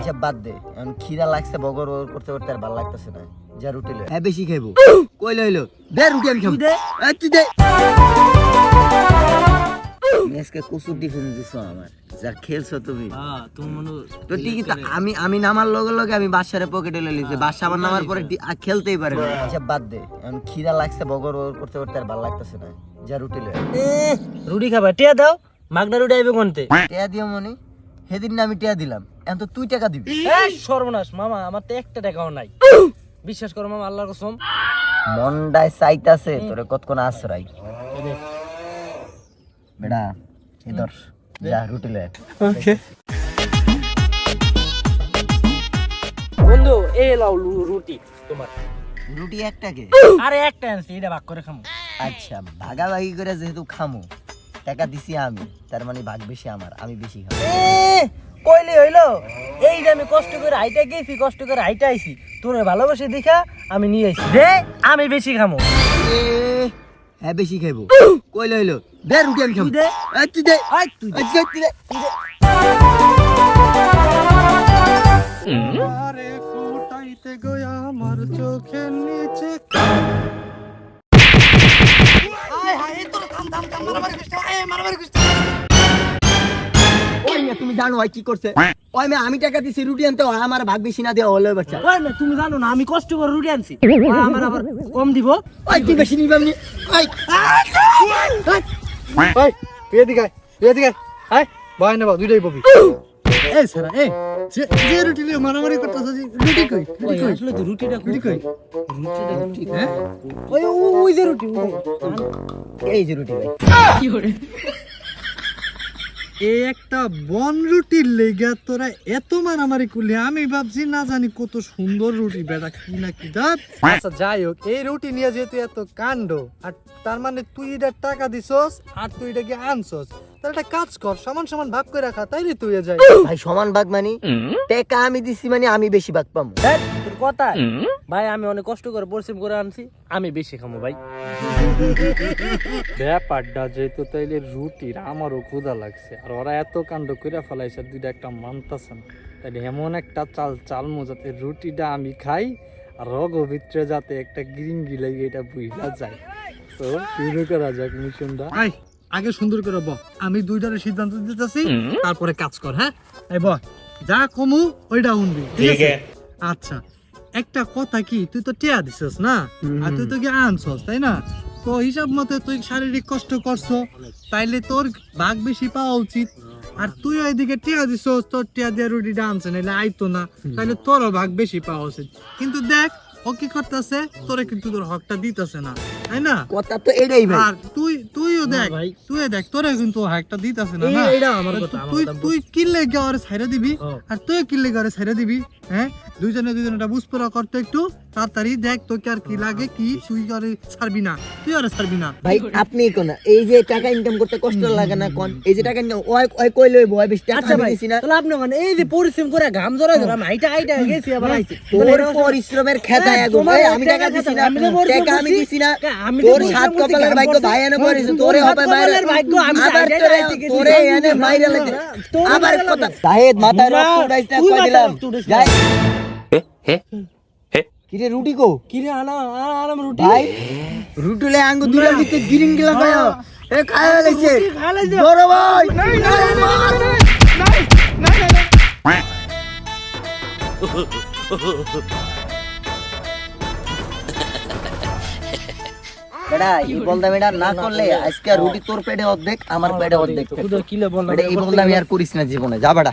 আচ্ছা বাদ দে। এখন খিদা লাগছে বগর বগর করতে করতে আর ভালো লাগতেছে না। যা রুটি লয় হ্যাঁ বেশি খাইবো। কই লইলো দে রুটি আমি খাব। দে। তুই দে। আজকে কচুর ডিফেন্স দিছো আমার। যা খেলছো তুমি। হ্যাঁ তুমি তো ঠিকই তো আমি আমি নামার লগে লগে আমি বাসারে পকেটে লই লিছি বাসা আমার নামার পরে খেলতেই পারে না। আচ্ছা বাদ দে। এখন খিদা লাগছে বগর বগর করতে করতে আর ভালো লাগতেছে না। যা রুটি লয় রুটি খাবা। টিয়া দাও। মাগনা রুটি আইবে কোনতে? টেয়া দিও মনি। সেদিন না আমি টেয়া দিলাম। এখন তো তুই টাকা দিবি। সর্বনাশ মামা আমার তো একটা টাকাও নাই। বিশ্বাস করো মামা আল্লাহর কসম। মন্ডায় চাইতাছে তোরে কতক্ষণ আশ্রয়? বেড়া ইদর যা রুটি লয় বন্ধু এই লাও রুটি তোমার। রুটি একটাকে আরে একটা আনছি এটা ভাগ করে খামো। আচ্ছা ভাগাভাগি করে যেহেতু খামু টাকা দিছি আমি তার মানে ভাগ বেশি আমার আমি বেশি খাব এ! কইলে হইল এই যে আমি কষ্ট করে হাইটা গেছি কষ্ট করে হাইটা আইছি তোরে ভালোবাসে দেখা আমি নিয়ে আইছি। দে আমি বেশি খামো। এ, হ্যাঁ বেশি খাইবো। কই হইল দে রুটি আমি খাব দে। তুই দে। আই তুই দে। তুই দে, তুই দে। আরে ফুটাইতে গয়া আমার চোখের নিচে। মেয়ে তুমি জানো ওই কি করছে? ওই মেয়ে আমি টাকা দিছি রুটি আনতে ওই আমার ভাগ বেশি না দেওয়া হলো বাচ্চা। ওই না তুমি জানো না আমি কষ্ট করে রুটি আনছি। আমার আবার কম দিব। ওই তুই বেশি নিবাম নি ওই ভাই তুই এদিকে তুই এদিকে আয়। আয় ভাই নেবা দুইটাই পাবি। এই সারা এই যে রুটি নিয়ে মারামারি করতেছ রুটি কই রুটি ওই কই? আসলে তো রুটিটা রুটি কই? রুটিটা রুটি হ্যাঁ ওই ওই যে রুটি ওই যে। এই যে রুটি ভাই। এই একটা বন রুটির লেগা তোরা এত মারামারি করলি, আমি ভাবছি না জানি কত সুন্দর রুটি, বেটা, কি না কি দাঁত? আচ্ছা যাই হোক, এই রুটি নিয়ে যেহেতু এত কাণ্ড, আর তার মানে তুই এটা টাকা দিছস, আর তুই এটাকে আনছস? তাহলে একটা কাজ কর সমান সমান ভাগ করে রাখা তাইলে তুই যাই ভাই সমান ভাগ মানি? টাকা আমি দিছি মানে আমি বেশি ভাগ পাবো তোর কথা? ভাই আমি অনেক কষ্ট করে পরিশ্রম করে আনছি আমি বেশি খামো ভাই। ব্যাপারটা যেহেতু তাইলে রুটির আমারও ক্ষুধা লাগছে আর ওরা এত কাণ্ড করে ফেলাইছে দুইটা একটা মানতাছে না। তাইলে এমন একটা চাল চালমো যাতে রুটিটা আমি খাই আর রগ ভিতরে যাতে একটা গ্রিঙ্গি লাগে এটা বুঝলা যায়। তো শুরু করা যাক মিশনটা আগে সুন্দর করে বহ আমি দুইটারে সিদ্ধান্ত দিতেছি তারপরে কাজ কর হ্যাঁ? এই বহ যা কমু ওইটা উনবি ঠিক আছে? আচ্ছা একটা কথা কি তুই তো টিয়া দিছিস না? আর তুই তো কি আনছস তাই না? তো হিসাব মতে তুই শারীরিক কষ্ট করছ তাইলে তোর ভাগ বেশি পাওয়া উচিত। আর তুই ওইদিকে টিয়া দিছস তোর টিয়া দিয়ে রুটিটা আনছে নাইলে আইতো না তাইলে তোরও ভাগ বেশি পাওয়া উচিত। কিন্তু দেখ ও কি করতেছে? তোরে কিন্তু তোর হকটা দিতেছে না তাই না? কথা তো এটাই ভাই। আর তুই তুইও দেখ তুই দেখ তোরে কিন্তু হকটা দিতেছে না না? আমার কথা, তুই তুই কিনলে গাওয়ারে ছাইরা দিবি। আর তুই কিনলে আর ছাইরা দিবি হ্যাঁ? দুইজনে দুইজনেটা বুঝপরা করতে একটু তাড়াতাড়ি দেখ তোকে আর কি লাগে কি তুই আরে ছাড়বি না তুই আরে ছাড়বি না। ভাই আপনি কোন এই যে টাকা ইনকাম করতে কষ্ট লাগে না কোন এই যে টাকা ইনকাম ওই ওই কই লইব ওই বেশি টাকা আচ্ছা ভাই দিছি না। তাহলে আপনি ওখানে এই যে পরিশ্রম করে ঘাম জড়াই ধরলাম হাইটা হাইটা গেছি আবার আইছি। তোর পরিশ্রমের খেতা হ্যাঁ, এখন ভাই আমি টাকা দিছি না। আমি টাকা আমি দিছি না। আমি তোর সাত কপালের ভাগ্য ভাই এনে পড়েছে তোরে হবে বাইরে ভাগ্য, আমি আবার তোরে তোরে এনে বাইরে লাগে আবার কথা লাগে। মাথায় রক্ত উড়াইছ কই দিলাম? রক্ত উড়াইছ না। কিরে রুটি কো? কি রে আনা আনা- আনাম রুটি? ভাই রুটুলে আঙ্গু দুলার ভিতরে গিরিং গিলা খায় এ খায় লাইছে। বড় ভাই। বেড়া এই বলদা বেড়া না করলে আজকে রুটি তোর পেটে অর্ধেক আমার পেটে অর্ধেক বেটা এই বলদা আমি আর করিস না জীবনে। যা বেড়া